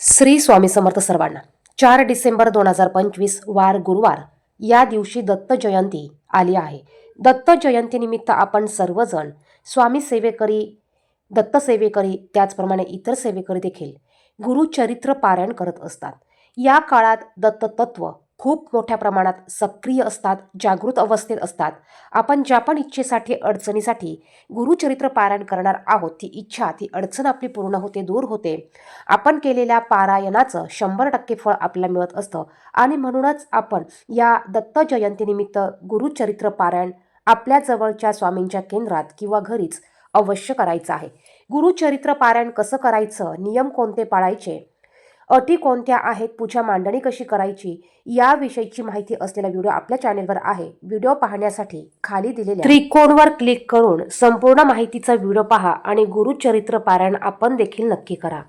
श्री स्वामी समर्थ सर्वांना चार डिसेंबर दोन हजार पंचवीस वार गुरुवार या दिवशी दत्त जयंती आली आहे. दत्त जयंतीनिमित्त आपण सर्वजण स्वामी सेवेकरी दत्त सेवेकरी त्याचप्रमाणे इतर सेवेकरी देखील गुरुचरित्र पारायण करत असतात. या काळात दत्त तत्व खूप मोठ्या प्रमाणात सक्रिय असतात जागृत अवस्थेत असतात. आपण ज्या पण इच्छेसाठी अडचणीसाठी गुरुचरित्र पारायण करणार आहोत ती इच्छा ती अडचण आपली पूर्ण होते दूर होते. आपण केलेल्या पारायणाचं शंभर टक्के फळ आपल्याला मिळत असतं. आणि म्हणूनच आपण या दत्त जयंतीनिमित्त गुरुचरित्र पारायण आपल्या जवळच्या स्वामींच्या केंद्रात किंवा घरीच अवश्य करायचं आहे. गुरुचरित्र पारायण कसं करायचं नियम कोणते पाळायचे अटी कोणत्या आहेत पूजा मांडणी कशी करायची याविषयीची माहिती असलेला व्हिडिओ आपल्या चॅनेलवर आहे. व्हिडिओ पाहण्यासाठी खाली दिलेल्या त्रिकोणवर क्लिक करून संपूर्ण माहितीचा व्हिडिओ पहा आणि गुरुचरित्र पारायण आपण देखील नक्की करा.